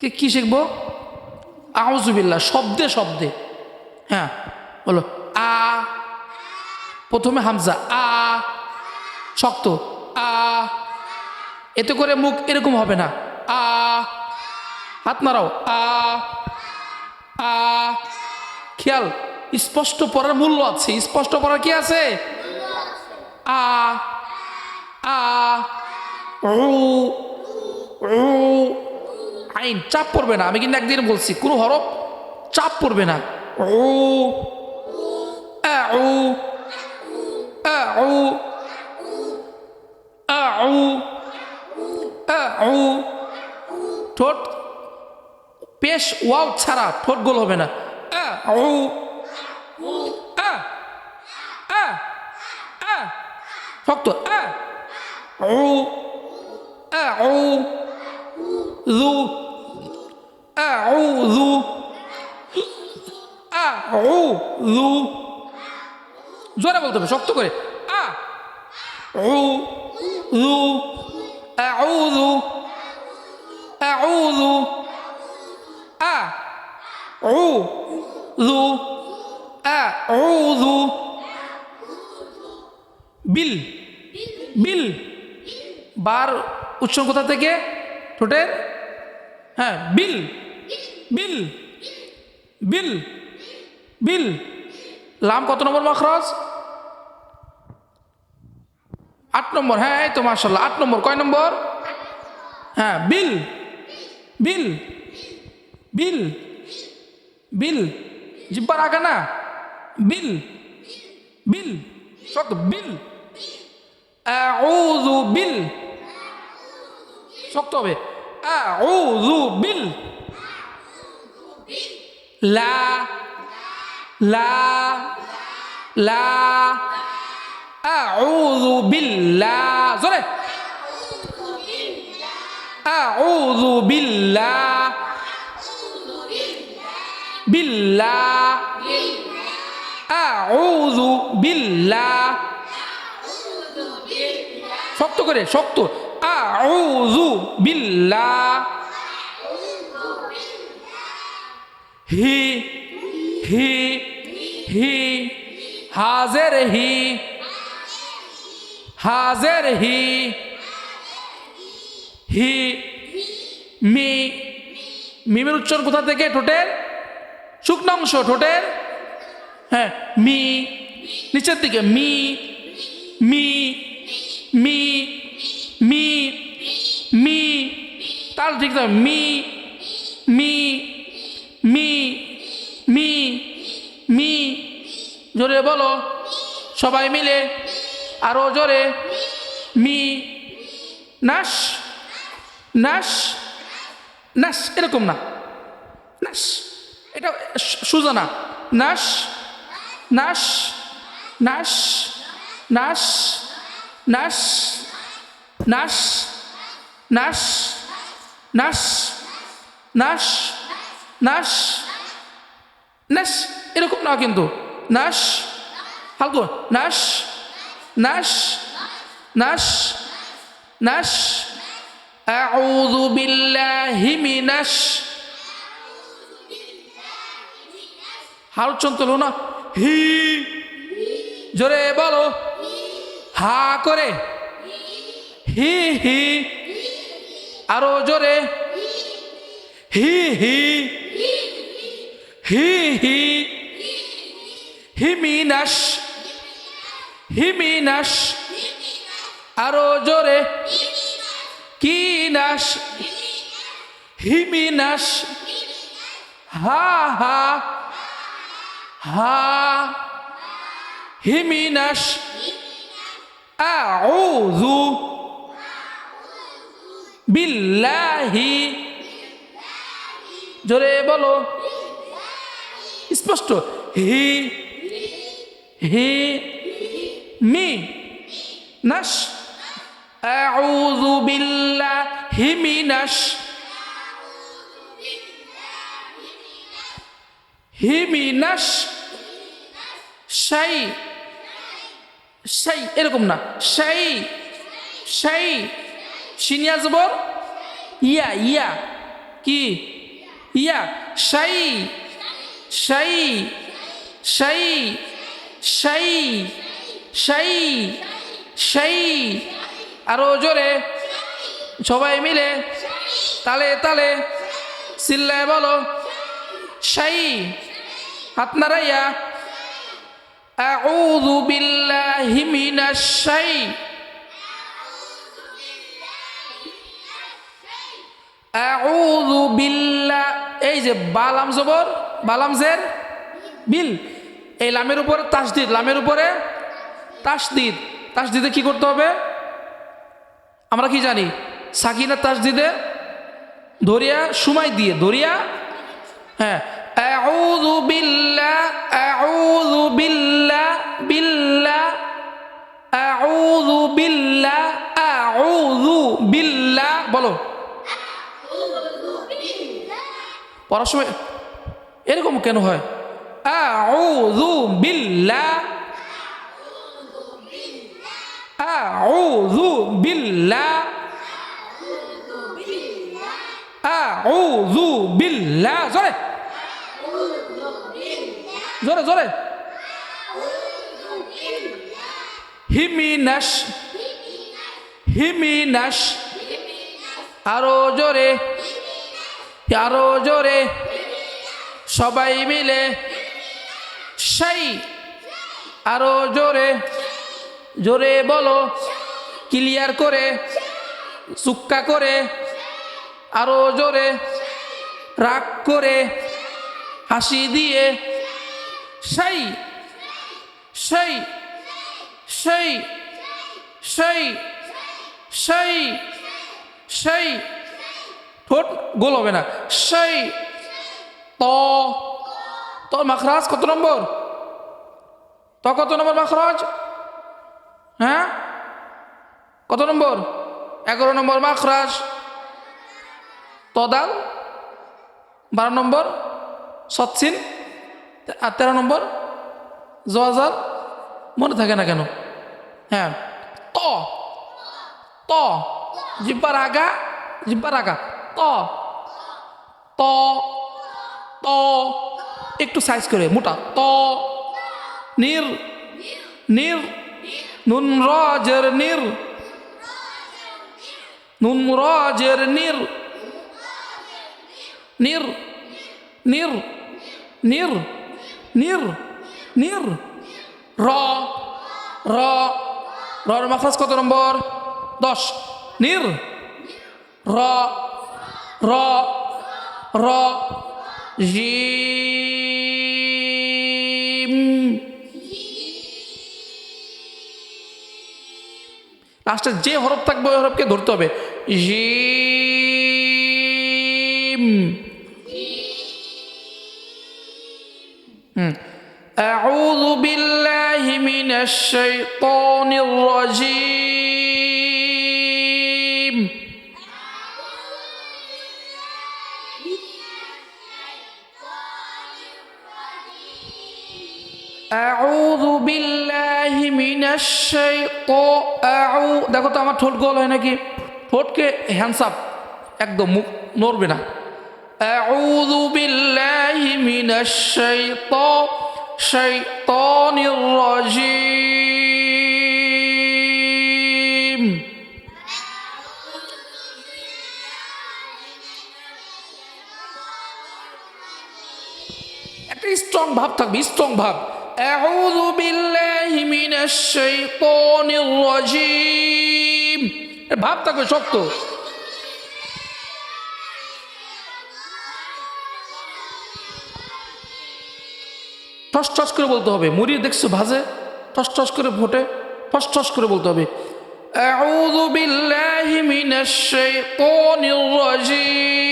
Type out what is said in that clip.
কে, কি শিখব? আউজুবিল্লা শব্দে শব্দে। হ্যাঁ বলো, আ, প্রথমে হামজা, আ, শক্ত, আ, এতে করে মুখ এরকম হবে না, আ, হাত নাড়াও, আ আ, খেয়াল, স্পষ্ট পড়ার মূল্য আছে, স্পষ্ট পড়ার কি আছে? আ আ উ আইন চাপ পড়বে না। আমি কিন্তু একদিন বলছি, কোনো হরফ চাপ পড়বে না। ও ঠোঁট, পেশ, ওয়াও ছাড়া ঠোঁট গোল হবে না। শক্ত আ ও আ ও أعوذ أعوذ জোরে বলতে হবে শক্ত করে আ উ ذو أعوذ أعوذ أ উ ذو أعوذ বিল বিল বার উচ্চারণ কোথা থেকে ঠোঁটের হ্যাঁ বিল বিল বিল বিল। লাম কত নম্বর মখরজ? আট নম্বর হ্যাঁ এই তো মার্শাল্লাহ আট নম্বর, কয় নম্বর? হ্যাঁ বিল বিল বিল বিল। জিব্বার আগে না? বিল বিল শক্ত বিল। বিল। শক্ত হবে। বিল। লা লা লা, আউযু বিল্লাহ, জোরে। আউযু বিল্লাহ বিল্লাহ, আউযু বিল্লাহ। শক্ত করে, শক্ত। আউযু বিল্লাহ। হি হি হি, হাজের হি হাজের হি হি, মি, মিমের উচ্চারণ কোথা থেকে? ঠোঁটের? শুকনো অংশ ঠোঁটের? হ্যাঁ মি, নিচের দিকে, মি মি মি মি মি তাল ঠিক মি মি মি মি জোরে বলো সবাই মিলে আরও জোরে মি নাস নাস নাস এরকম না নাস এটা সুজা না নাস নাস নাস নাস নাস নাস নাস নাস নাস নাস নাশ এরকম না কিন্তু নাস হালকো নাস নাস নাস নাস আউযু বিল্লাহি মিনাশ হাল চন্ত না। হি। জোরে বলো। হা করে। হি হি। আরও জোরে। হি হি। হি হি। হিমিনাস হিমিনাস, আরও জোরে কি নাশ হিমিনাস, হা হা হা, হিমিনাস, আউযু বিল্লাহি। জোরে বলো, স্পষ্ট, হি হি মি নাস আউযু বিল্লাহি মিনাশ। হিমিনাস সাই সাই এরকম না। সাই সাই সিনিয়া জবর ইয়া ইয়া, কি? ইয়া সাই সাই সাই শাই শাই শাই আরো জোরে সবাই মিলে তালে তালে চিল্লায় বলো শাই হাত নাড়াইয়া أعوذ بالله من الشيء أعوذ بالله এই যে বালাম জবর বালাম জের বিল এই লামের উপরে তাসদিদ, লামের উপরে তাসদিদ। তাসদিদে কি করতে হবে? আমরা কি জানি? সাকিনা তাসদিদে ধরিয়া সময় দিয়ে ধরিয়া হ্যাঁ আউযু বলো। পড়ার সময় এরকম কেন হয়? আউযু বিল্লাহ আউযু বিল্লাহ আউযু বিল্লাহ জোরে জোরে জোরে হিমিনাস হিমিনাস আরও জোরে আরও জোরে, সবাই মিলে সেই আরও জোরে জোরে বলো। ক্লিয়ার করে, সুক্কা করে। আরও জোরে, রাগ করে। হাসি দিয়ে, সেই সেই সেই সেই সেই সেই। ঠোঁট গোল হবে না। সেই, ত তোর মাখরাজ কত নম্বর? ত কত নম্বর মাখরাজ? হ্যাঁ? কত নম্বর? এগারো নম্বর মাখরাজ। তদাল? বারো নম্বর। সচ্ছিন আর তেরো নম্বর? জোয়াজাল? মনে থাকে না কেন? হ্যাঁ। ত। ত। জিব্বার আগা? জিব্বার আগা। ত। ত। ত। একটু সাইজ করে, মোটা। ত। নির নির নুন রজের নির নুন রজের নির নির নির নির নির নির র র রর মাখরাজ কত নম্বর? দশ। নির র র র জিম লাস্টে যে হরফ থাকবে ওই হরফকে ধরতে হবে জিম হুম أعوذ بالله من الشيطان الرجيم أعوذ দেখো তো আমার ঠোঁট গোল হয় নাকি? ঠোঁটকে হ্যান্ডসাপ একদম মুখ নড়বে না। একটা স্ট্রং ভাব থাকবে স্ট্রং ভাব। أعوذ بالله من الشيطان الرجيم এর ভাব থাকবে শক্ত টস টস করে বলতে হবে মুড়ি দেখছো ভাজে টস টস করে ফোটে টস টস করে বলতে হবে أعوذ بالله من الشيطان الرجيم